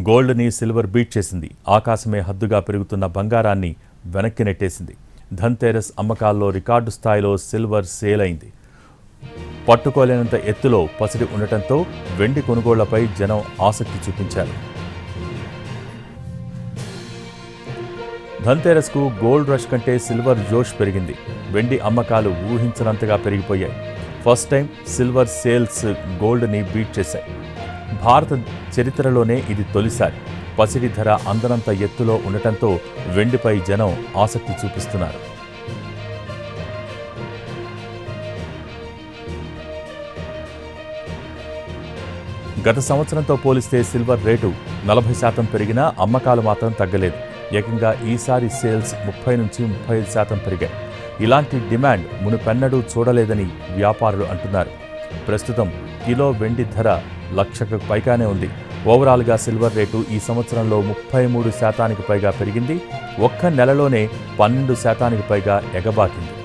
గోల్డ్ని silver beat చేసింది. ఆకాశమే హద్దుగా పెరుగుతున్న బంగారాన్ని వెనక్కి నెట్టేసింది. ధన్తెరస్ అమ్మకాల్లో రికార్డు స్థాయిలో సిల్వర్ సేల్ అయింది. పట్టుకోలేనంత ఎత్తులో పసిడి ఉండటంతో వెండి కొనుగోళ్ళపై జనం ఆసక్తి చూపించారు. ధన్తెరస్కు గోల్డ్ రష్ కంటే సిల్వర్ జోష్ పెరిగింది. వెండి అమ్మకాలు ఊహించినంతగా పెరిగిపోయాయి. ఫస్ట్ టైం సిల్వర్ సేల్స్ గోల్డ్ని బీట్ చేశాయి. భారత చరిత్రలోనే ఇది తొలిసారి. పసిడి ధర అందనంత ఎత్తులో ఉండటంతో వెండిపై జనం ఆసక్తి చూపిస్తున్నారు. గత సంవత్సరంతో పోలిస్తే సిల్వర్ రేటు నలభై శాతం పెరిగినా అమ్మకాలు మాత్రం తగ్గలేదు. ఏకంగా ఈసారి సేల్స్ ముప్పై నుంచి ముప్పై ఐదు శాతం పెరిగాయి. ఇలాంటి డిమాండ్ మునుపెన్నడూ చూడలేదని వ్యాపారులు అంటున్నారు. ప్రస్తుతం కిలో వెండి ధర లక్షకు పైగానే ఉంది. ఓవరాల్గా సిల్వర్ రేటు ఈ సంవత్సరంలో ముప్పై మూడు శాతానికి పైగా పెరిగింది. ఒక్క నెలలోనే పన్నెండు శాతానికి పైగా ఎగబాకింది.